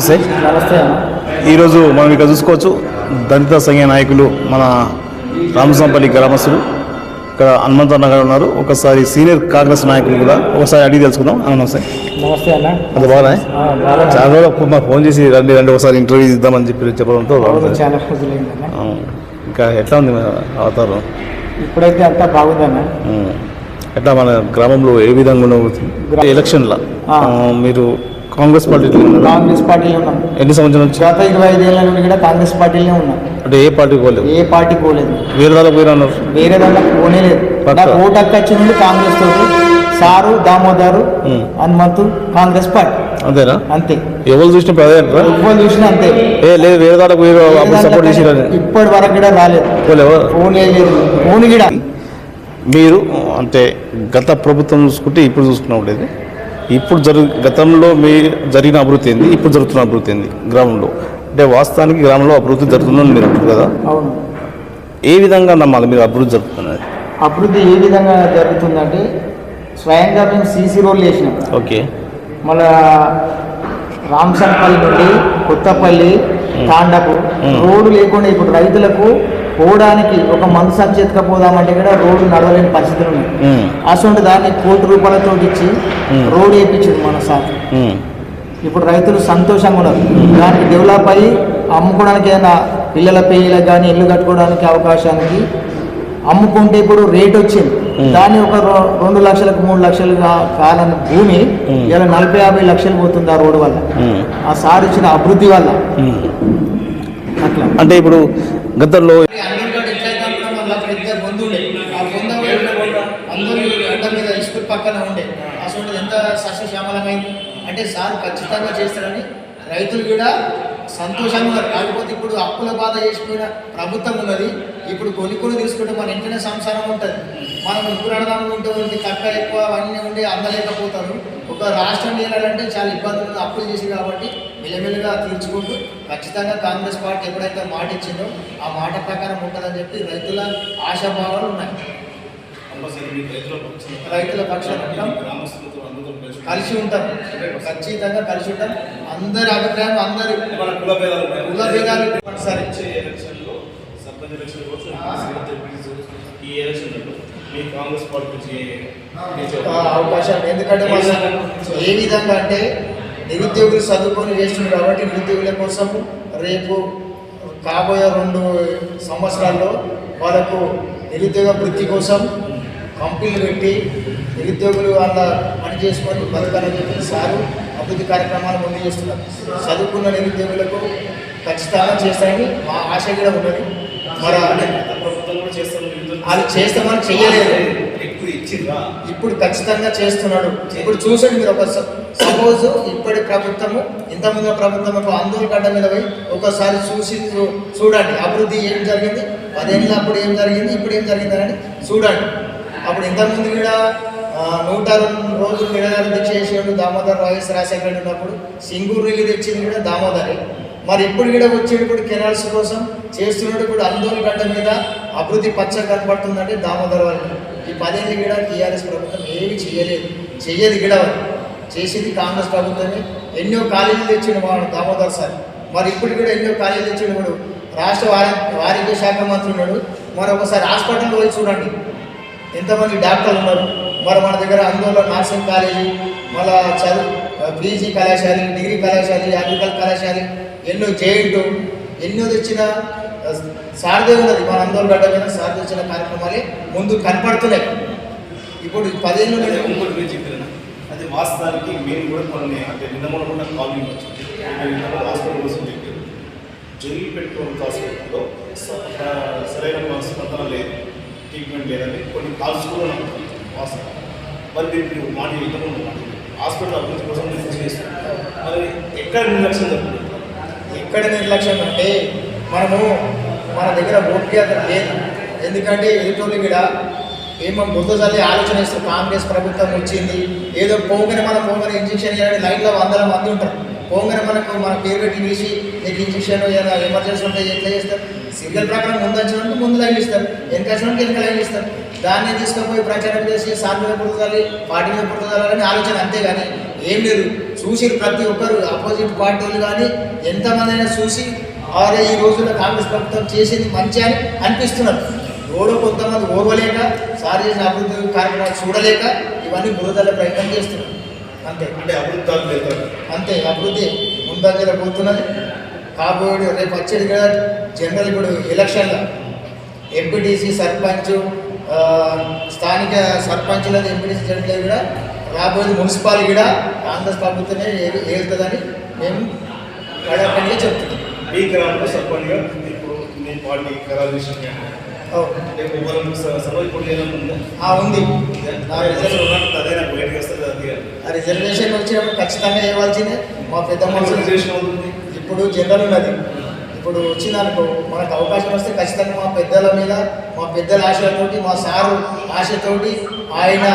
నమస్తే. నమస్తే ఈరోజు మనం ఇక్కడ చూసుకోవచ్చు దళిత సంఘ నాయకులు మన రామసంపల్లి గ్రామస్తులు. ఇక్కడ హనుమంత నగర్ ఉన్నారు. ఒకసారి సీనియర్ కాంగ్రెస్ నాయకులు కూడా ఒకసారి అడిగి తెలుసుకుందాం. నమస్తే. నమస్తే అన్న. అది బాగా చాలా రోజులు మాకు ఫోన్ చేసి రండి రండి ఒకసారి ఇంటర్వ్యూ ఇద్దామని చెప్పి చెప్పడంతో ఇంకా ఎట్లా ఉంది అవతారం? ఇప్పుడైతే అంతా బాగుందన్న. ఎట్లా మన గ్రామంలో ఏ విధంగా ఎలక్షన్ల? మీరు కాంగ్రెస్ పార్టీలో కాంగ్రెస్ పార్టీలో ఉన్నాం. ఎన్ని సంవత్సరాల నుంచి? గత ఇరవై ఐదేళ్ళ నుండి కూడా కాంగ్రెస్ పార్టీలోనే ఉన్నాం. అంటే ఏ పార్టీకి పోలేదు? ఏ పార్టీ పోలేదు. వేరే దాకా పోయినా ఉన్నారు వేరే దాంట్లో పోనే లేదు. పక్కా. నాకు ఓటు హక్కు వచ్చింది కాంగ్రెస్ తోటి. సారు దామోదరు. హనుమంతు కాంగ్రెస్ పార్టీ. అంతేనా? అంతే. ఎవరు అంటారా ఎవరు చూసినా అంతే. ఏ లేదు వేరే దాకా పోయి సపోర్ట్ ఇప్పటి వరకు కూడా రాలేదు. పోలేవా? ఫోనే లేదు. ఫోన్ కూడా. మీరు అంటే గత ప్రభుత్వం చూసుకుంటే ఇప్పుడు చూసుకున్నప్పుడు ఇప్పుడు జరుగు గతంలో మీ జరిగిన అభివృద్ధి ఏంది? ఇప్పుడు జరుగుతున్న అభివృద్ధి ఏంది? గ్రామంలో. అంటే వాస్తవానికి గ్రామంలో అభివృద్ధి జరుగుతుందని మీరు అంటారు కదా? అవును. ఏ విధంగా నమ్మాలి మీరు అభివృద్ధి జరుగుతున్నది? అభివృద్ధి ఏ విధంగా జరుగుతుందంటే స్వయంగా మేము సీసీ రోడ్లు వేసినాం. ఓకే. మళ్ళా రామసంపల్లి నుండి కొత్తపల్లి తాండపు రోడ్డు లేకుండా ఇప్పుడు రైతులకు పోవడానికి ఒక మందు సంచేతక పోదామంటే కూడా రోడ్డు నడవలేని పరిస్థితులు ఉన్నాయి. అసలు దాన్ని కోటి రూపాయలతో ఇచ్చి రోడ్డు వేయించింది మన సార్. ఇప్పుడు రైతులు సంతోషంగా ఉన్నారు. దానికి డెవలప్ అయ్యి అమ్ముకోవడానికి ఏదైనా పిల్లల పెళ్ళిళ్ళకి కానీ ఇల్లు కట్టుకోవడానికి అవకాశానికి అమ్ముకుంటే ఇప్పుడు రేట్ వచ్చింది. దాన్ని ఒక రెండు లక్షలకు మూడు లక్షలు కాలని భూమి ఇలా నలభై యాభై లక్షలు పోతుంది ఆ రోడ్డు వల్ల. ఆ సార్ ఇచ్చిన అభివృద్ధి వల్ల. అట్లా. అంటే ఇప్పుడు గతంలో అందరూ మీద పక్కన ఉండే అసలు ఎంత సస్యశ్యామలమైంది అంటే సార్ ఖచ్చితంగా చేస్తారని రైతులు కూడా సంతోషంగా కాకపోతే ఇప్పుడు అప్పుల బాధ చేసిపోయిన ప్రభుత్వం ఉన్నది ఇప్పుడు కొన్ని కొన్ని తీసుకుంటే మన ఇంటనే సంసారం ఉంటుంది మనం ముగ్గురు అడదాము ఉంటే ఉంది తక్కువ ఎక్కువ అవన్నీ ఉండి అందలేకపోతారు. ఒక రాష్ట్రం చేయాలంటే చాలా ఇబ్బందులు అప్పులు చేసి కాబట్టి మెల్లమెల్లగా తీర్చుకుంటూ ఖచ్చితంగా కాంగ్రెస్ పార్టీ ఎప్పుడైతే మాట ఇచ్చిందో ఆ మాట ప్రకారం ఉంటుందని చెప్పి రైతుల ఆశాభావాలు ఉన్నాయి. రైతుల పక్షాన కలిసి ఉంటాం. ఖచ్చితంగా కలిసి ఉంటాం. అందరి అభిప్రాయం అందరి కుల భేదాలు. సరే ఈ ఎలక్షన్ మీ కాంగ్రెస్ పార్టీ నుంచి గెలిచే ఆ, అవకాశం ఎందుకంటే ఏ విధంగా అంటే నిరుద్యోగులు చదువుకొని వేస్తున్నారు కాబట్టి నిరుద్యోగుల కోసం రేపు కాబోయే రెండు సంవత్సరాల్లో వాళ్ళకు నిరుద్యోగ వృత్తి కోసం కంపెనీలు పెట్టి నిరుద్యోగులు వాళ్ళ పని చేసుకొని బతకాలని చెప్పి సారు అభివృద్ధి కార్యక్రమాలు ముందు చేస్తున్నారు. చదువుకున్న నిరుద్యోగులకు ఖచ్చితంగా చేస్తారని మా ఆశ కూడా ఉన్నది. మరి చేస్తాను వాళ్ళు చేస్తామని చెయ్యలేదు. ఇప్పుడు ఖచ్చితంగా చేస్తున్నాడు. ఇప్పుడు చూసండి మీరు ఒక సపోజ్ ఇప్పటి ప్రభుత్వము ఇంతకుముందు ప్రభుత్వం ఒక ఆందోళన గడ్డ మీద పోయి ఒకసారి చూసి చూ- చూడండి. అభివృద్ధి ఏం జరిగింది? పదేళ్ళ అప్పుడు ఏం జరిగింది? ఇప్పుడు ఏం జరిగింది అని చూడండి. అప్పుడు ఇంతకుముందు కూడా నూట రెండు రోజులు నిరాహార దీక్ష చేసేవాడు దామోదర్ వైఎస్ రాజశేఖర ఉన్నప్పుడు సింగూరు నీళ్ళు తెచ్చింది కూడా దామోదరే. మరి ఇప్పుడు కూడా వచ్చేటప్పుడు కెనాల్స్ కోసం చేస్తున్నప్పుడు ఆందోళన గడ్డ మీద అభివృద్ధి పచ్చ కనపడుతుందంటే దామోదర్ వారి ఈ పదేళ్ళు కూడా టీఆర్ఎస్ ప్రభుత్వం ఏమి చేయలేదు. చెయ్యదు కూడా చేసేది కాంగ్రెస్ ప్రభుత్వమే. ఎన్నో కాలేజీలు తెచ్చిన వాడు దామోదర్ సార్. మరి ఇప్పుడు కూడా ఎన్నో కాలేజీలు తెచ్చిన వాడు. రాష్ట్ర వారి ఆరోగ్య శాఖ మంత్రి ఉన్నాడు. మరి ఒకసారి హాస్పిటల్ పోయి చూడండి. ఎంతమంది డాక్టర్లు ఉన్నారు. మరి మన దగ్గర ఆందోళన నర్సింగ్ కాలేజీ మళ్ళా చదువు పీజీ కళాశాల డిగ్రీ కళాశాల అగ్రికల్చర్ కళాశాల ఎన్నో జేఎంటు ఎన్నో తెచ్చిన సారథి ఉన్నది. మన ఆందోళన గడ్డ మీద సారథి వచ్చిన కార్యక్రమాలే ముందు కనపడుతున్నాయి. ఇప్పుడు నేను- ఇంకోటి మీరు అది వాస్తవానికి మేము కూడా కొన్ని అంటే నిన్న కూడా కాలింగ్ వచ్చింది హాస్పిటల్ కోసం చెప్పారు జైలు పెట్టుకున్న హాస్పిటల్లో సరైన స్పందన లేదు ట్రీట్మెంట్ లేదని కొన్ని కాల్స్ కూడా. వాస్తవం. మరి మీరు మాట ఇంతకుముందు హాస్పిటల్ అభివృద్ధి కోసం చేస్తున్నారు. మరి ఎక్కడ నిర్లక్ష్యం జరుగుతుంది? ఎక్కడ నిర్లక్ష్యం అంటే మనము మన దగ్గర ఓపిక లేదు. ఎందుకంటే ఎదుటోళ్ళు కూడా ఏమో బుద్ధ చల్లి ఆలోచన ఇస్తారు కాంగ్రెస్ ప్రభుత్వం వచ్చింది. ఏదో పోగానే మనం పోగానే ఇంజక్షన్ ఇవ్వడానికి లైన్లో వందల మంది ఉంటారు. పోగానే మనకు మన పేరు పెట్టి పిలిచి నీకు ఇంజక్షన్ ఏదైనా ఎమర్జెన్సీ ఉంటే ఎట్లా చేస్తారు? సీరియల్ ప్రకారం ముందు వచ్చినప్పుడు ముందు లైన్ ఇస్తారు. వెనక వచ్చినప్పుడు వెనక లైన్ ఇస్తారు. దాన్ని తీసుకుపోయి ప్రచారం చేసి సార్లు మీద పుడుతుంది పార్టీ మీద పుడుతుంది అని ఆలోచన అంతేగాని ఏం లేదు. చూసి ప్రతి ఒక్కరు అపోజిట్ పార్టీ వాళ్ళు కానీ ఎంతమంది అయినా చూసి ఆరే ఈ రోజుల్లో కాంగ్రెస్ ప్రభుత్వం చేసింది మంచి అని అనిపిస్తున్నారు. ఎవరో కొంతమంది ఓర్వలేక సార్ చేసిన అభివృద్ధి కార్యక్రమాలు చూడలేక ఇవన్నీ బురదల ప్రయత్నం చేస్తున్నారు. అంతే. అంటే అభివృద్ధి అంతే అభివృద్ధి ముందంజల పోతున్నది. కాబోయే రేపు వచ్చేది కూడా జనరల్ ఇప్పుడు ఎలక్షన్లో. ఎంపీటీసీ సర్పంచ్ స్థానిక సర్పంచ్లది ఎంపీటీసీ జనరల్ కూడా రాబోయేది మున్సిపాలిటీ కూడా కాంగ్రెస్ ప్రభుత్వమే ఏలుతుందని మేము కడపడిగా చెప్తున్నాం. మీ గ్రామంలో సర్పంచ్గా ఇప్పుడు మీ పార్టీ ఖరారు విషయం ఉందా? ఆ, రిజర్వేషన్ వచ్చినప్పుడు ఖచ్చితంగా ఇవ్వాల్సిందే. మా పెద్ద మనుషులు ఇప్పుడు జనరల్ ఉన్నది. ఇప్పుడు వచ్చిందనుకో మనకు అవకాశం వస్తే ఖచ్చితంగా మా పెద్దల మీద మా పెద్దల ఆశలతోటి మా సారు ఆశతోటి ఆయన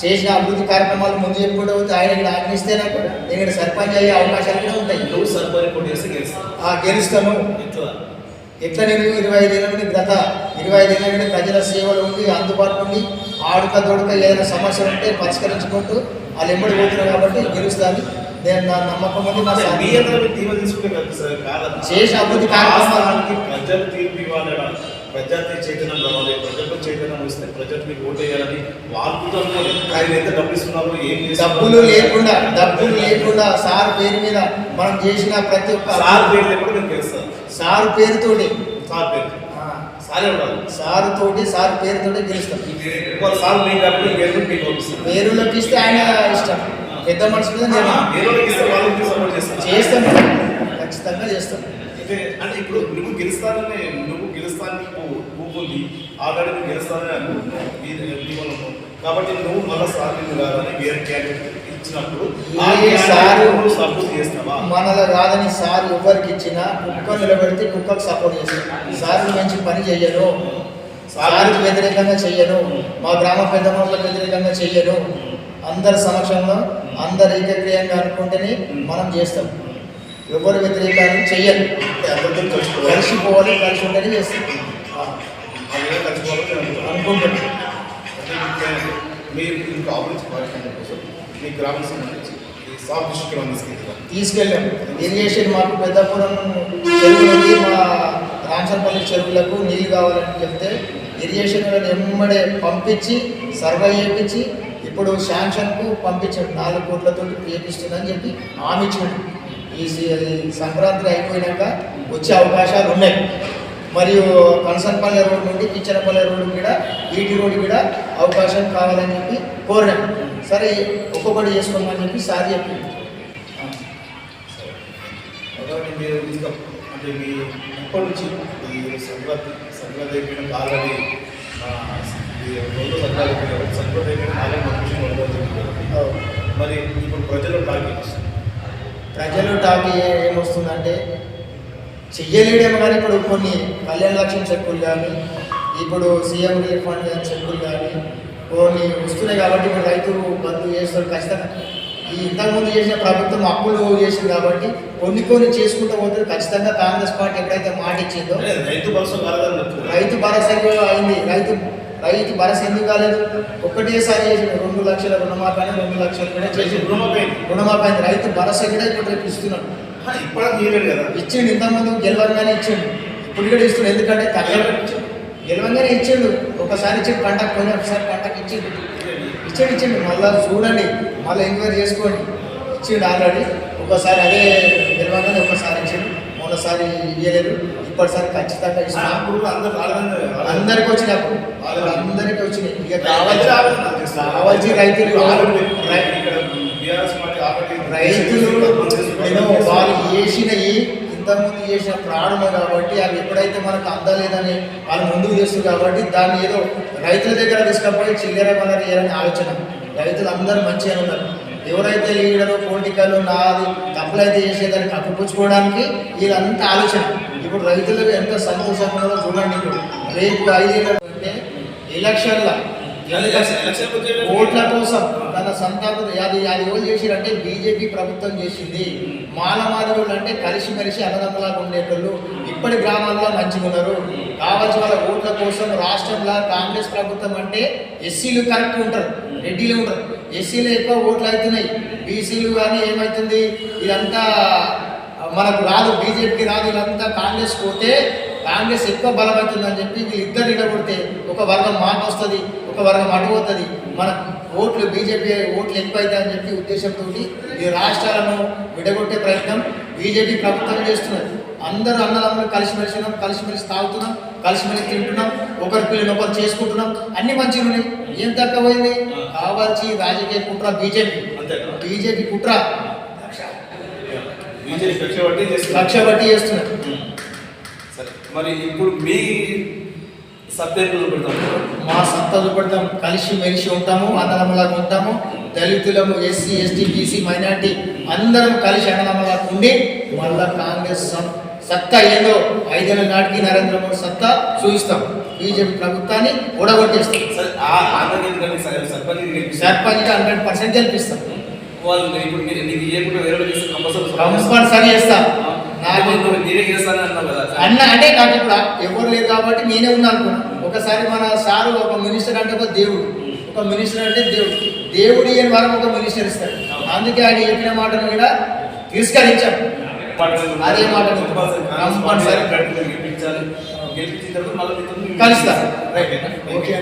చేసిన అభివృద్ధి కార్యక్రమాలు ముందు చెప్పుకుంటూ పోతే ఆయన ఇక్కడ ఆజ్ఞిస్తే నాకు నేను ఇక్కడ సర్పంచ్ అయ్యే అవకాశాలు కూడా ఉంటాయి. నువ్వు సర్పంచ్ చేస్తే ఆ గెలుస్తాను. ఎట్లా? ఎట్లా నేను ఇరవై ఐదేళ్ళ నుండి గత ఇరవై ఐదేళ్ళ నుండి ప్రజల సేవలు ఉండి అందుబాటులో ఉండి ఆడుక దొడక ఏదైనా సమస్యలు ఉంటే పరిష్కరించుకుంటూ వాళ్ళు ఎంబడి పోతున్నారు కాబట్టి గెలుస్తాను. నేను నా నమ్మకం ఉంది మా చేసిన అభివృద్ధి కార్యక్రమాలు. రాష్ట్రానికి ప్రజలు తీర్పు ఇవ్వాలడా ప్రజాతి చైతన్యం రావాలి ప్రజలకు చైతన్యం వస్తే ప్రజలు మీకు ఓటు వేయాలని వాళ్ళు ఆయన ఎంత డబ్బులు ఇస్తున్నారు ఏం? డబ్బులు లేకుండా డబ్బులు లేకుండా సార్ పేరు మీద మనం చేసిన ప్రతి ఒక్క సార్ పేరు లేకుండా నేను గెలుస్తాను సార్ పేరుతోటి సార్ పేరు. సారే ఉండాలి. సార్ తోటి సార్ పేరుతోటి గెలుస్తాం. సార్ మీకు పేరు మీకు పంపిస్తాను పేరులోకి ఇస్తే ఆయన ఇష్టం. పెద్ద మనిషి మీద ఇస్తే చేస్తాం. ఖచ్చితంగా చేస్తాం. అంటే ఇప్పుడు నువ్వు గెలుస్తానని నువ్వు ఊపుంది ఆల్రెడీ నువ్వు గెలుస్తానని అనుకుంటున్నావు కాబట్టి నువ్వు మళ్ళీ సార్ నిన్ను కాదని వేరే క్యాండిడేట్ ఇచ్చినప్పుడు సపోర్ట్ చేస్తావా? మనలో కాదని సార్ ఎవరికి ఇచ్చినా కుక్క నిలబెడితే కుక్కకు సపోర్ట్ చేస్తాం సార్ మంచి పని చెయ్యను. సార్కి వ్యతిరేకంగా చెయ్యను. మా గ్రామ పెద్ద మనుషులకు వ్యతిరేకంగా చెయ్యను. అందరి సమక్షంలో అందరు ఏకగ్రీయంగా అనుకుంటేనే మనం చేస్తాం. ఎవరు వ్యతిరేకాన్ని చెయ్యను కలిసిపోవాలి. కలిసి ఉంటేనే చేస్తాం. మీకు మీరు కార్యక్రమం కోసం మీ గ్రామం సంబంధించి ఈ సాఫ్ తీసుకెళ్ళాం. ఇరిగేషన్ మాకు పెద్దపురం చెరువులకి మా రాంసర్పల్లి చెరువులకు నీళ్ళు కావాలని చెప్తే ఇరిగేషన్ ఎమ్మడే పంపించి సర్వే చేయించి ఇప్పుడు శాంక్షన్కు పంపించాడు. నాలుగు కోట్లతో చేపిస్తుందని చెప్పి హామీ ఇచ్చాడు. ఈ సి- ఈ సంక్రాంతి అయిపోయినాక వచ్చే అవకాశాలు ఉన్నాయి. మరియు కనసన్పల్లి రోడ్ నుండి కిచ్చనపల్లి రోడ్డు కూడా ఈటీ రోడ్డు కూడా అవకాశం కావాలని చెప్పి కోరినాం సరే ఒక్కొక్కటి చేసుకోమని చెప్పి సార్ చెప్పింది మీరు అంటే మీ ఇప్పటి నుంచి ఈ సంక్రాంతి అయిపోయిన ఆల్రెడీ పర్మిషన్ ఉండదు మరి ఇప్పుడు ప్రజలు వస్తుంది ప్రజలు టాక్ ఏమొస్తుందంటే చెయ్యలేడేమో కానీ ఇప్పుడు కొన్ని కళ్యాణ లక్ష్యం చెక్కులు కానీ ఇప్పుడు సీఎం రిలీఫ్ ఫండ్ కానీ చెక్కులు కానీ కొన్ని వస్తున్నాయి కాబట్టి ఇప్పుడు రైతు బంధు చేస్తారు ఖచ్చితంగా. ఈ ఇంతకుముందు చేసిన ప్రభుత్వం అప్పులు చేసింది కాబట్టి కొన్ని కొన్ని చేసుకుంటూ పోతే ఖచ్చితంగా కాంగ్రెస్ పార్టీ ఎప్పుడైతే మాట ఇచ్చిందో రైతు భరోసా రైతు భరోసా అయింది. రైతు రైతు భరోసా ఎందుకు కాలేదు? ఒకటేసారి చేసిన రెండు లక్షల రుణమాఫీ రెండు లక్షలు కూడా చేసి రుణమాఫీ. రుణమాఫీ రైతు భరోసా కూడా ఇప్పుడు రేపు ఇస్తున్నాడు. తీయలేదు కదా. ఇచ్చిండు ఇంతకుముందు గెలవంగానే ఇచ్చిండు. ఇప్పుడు కూడా ఇస్తుండు ఎందుకంటే తగ్గ గెలవంగానే ఇచ్చిండు. ఒకసారి ఇచ్చిండు పంటకు పోయిన ఒకసారి పంటకు ఇచ్చిండు. ఇచ్చిండు ఇచ్చిండు. మళ్ళీ చూడండి మళ్ళీ ఎంక్వైరీ చేసుకోండి. ఇచ్చిండు ఆల్రెడీ. ఒకసారి అదే గెలవంగానే ఒకసారి ఇచ్చిండు. మొన్నసారి ఇవ్వలేదు ఇప్పటిసారి ఖచ్చితంగా రాలేదని అందరికి వచ్చినప్పుడు అందరికి వచ్చినాయి. ఇక కావాల్సి కావాల్సి రైతులు రైతులు వాళ్ళు ఇంతకుముందు చేసిన ప్రాణమే కాబట్టి అవి ఎప్పుడైతే మనకు అందలేదని వాళ్ళు ముందుకు చేస్తారు కాబట్టి దాన్ని ఏదో రైతుల దగ్గర తీసుకపోయి చిల్లర వనరు చేయాలని ఆలోచన. రైతులు అందరూ మంచిగా ఉన్నారు. ఎవరైతే లీడరు పోటీకలు నాది తప్పులైతే చేసేదాన్ని కప్పిపుచ్చుకోవడానికి వీళ్ళంతా ఆలోచన. ఇప్పుడు రైతులకు ఎంత సంతోషంగా ఉన్నదో చూడండి ఇప్పుడు. రేపు ఐదేళ్ళు అంటే ఎలక్షన్ల ఓట్ల కోసం తన సంతాపం అది అది ఎవరు చేసిరంటే బీజేపీ ప్రభుత్వం చేసింది. మాలమాదివులు అంటే కలిసిమెలిసి అన్నదమ్ములాగా ఉండేటోళ్ళు ఇప్పటి గ్రామాల్లో మంచిగా ఉన్నారు. కావాల్సిన వాళ్ళ ఓట్ల కోసం రాష్ట్రంలో కాంగ్రెస్ ప్రభుత్వం అంటే ఎస్సీలు కరెక్ట్ ఉంటారు. రెడ్డిలు ఉంటారు. ఎస్సీలు ఎక్కువ ఓట్లు అవుతున్నాయి. బీసీలు కానీ ఏమవుతుంది? ఇదంతా మనకు రాదు. బీజేపీకి రాదు. ఇదంతా కాంగ్రెస్ పోతే కాంగ్రెస్ ఎక్కువ బలమవుతుందని చెప్పి వీళ్ళిద్దరు నిలబడితే ఒక వర్గం మాకు వస్తుంది ఒక వర్గం అటు పోతుంది మన ఓట్లు బీజేపీ ఓట్లు ఎక్కువ అవుతాయని చెప్పి ఉద్దేశంతో ఈ రాష్ట్రాలను విడగొట్టే ప్రయత్నం బీజేపీ ప్రభుత్వం చేస్తున్నది. అందరూ అన్నదమ్ములు కలిసిమెలిసి ఉన్నాం కలిసిమెలిసి తాగుతున్నాం కలిసిమెలిసి తింటున్నాం ఒకరి పిల్లలు ఒకరు చేసుకుంటున్నాం. అన్ని మంచిగా ఉన్నాయి. ఏం తక్కువ పోయింది? కావాల్సి రాజకీయ కుట్ర బీజేపీ. బీజేపీ కుట్ర. లక్ష బట్టి చేస్తున్నారు. మరి ఇప్పుడు మీ సత్యం పెడతాం మా సత్తా చూపెడతాం కలిసి మెలిసి ఉంటాము అన్నదమ్ములాగా ఉంటాము దళితులము ఎస్సీ ఎస్టీ బీసీ మైనార్టీ అందరం కలిసి అన్నదమ్ములాగా ఉండి మళ్ళా కాంగ్రెస్ సత్తా ఏదో ఐదేళ్ళ నాటికి నరేంద్ర మోడీ సత్తా చూపిస్తాం బీజేపీ ప్రభుత్వాన్ని ఓడగొట్టేస్తాం సర్పంచ్ హండ్రెడ్ పర్సెంట్ గెలిపిస్తాం వాళ్ళు ఇప్పుడు మీరు నీకు వేరే కంపల్సరీ చేస్తా నాకు నాకు నేనే చేస్తానని అన్నావు కదా అన్న అంటే నాకు ఇప్పుడు ఎవరు లేరు కాబట్టి నేనే ఉన్నా అనుకున్నా. ఒకసారి మన సారు ఒక మినిస్టర్ అంటే ఒక దేవుడు. ఒక మినిస్టర్ అంటే దేవుడు. దేవుడు ఇయని వారం ఒక మినిస్టర్ ఇస్తాడు. అందుకే ఆయన చెప్పిన మాటను కూడా తిరస్కరించాం అదే మాట కంపల్సరీ కంపల్సరీ. గెలిపించాలి. గెలిపించిన తర్వాత మళ్ళీ మీతో కలుస్తా. Right okay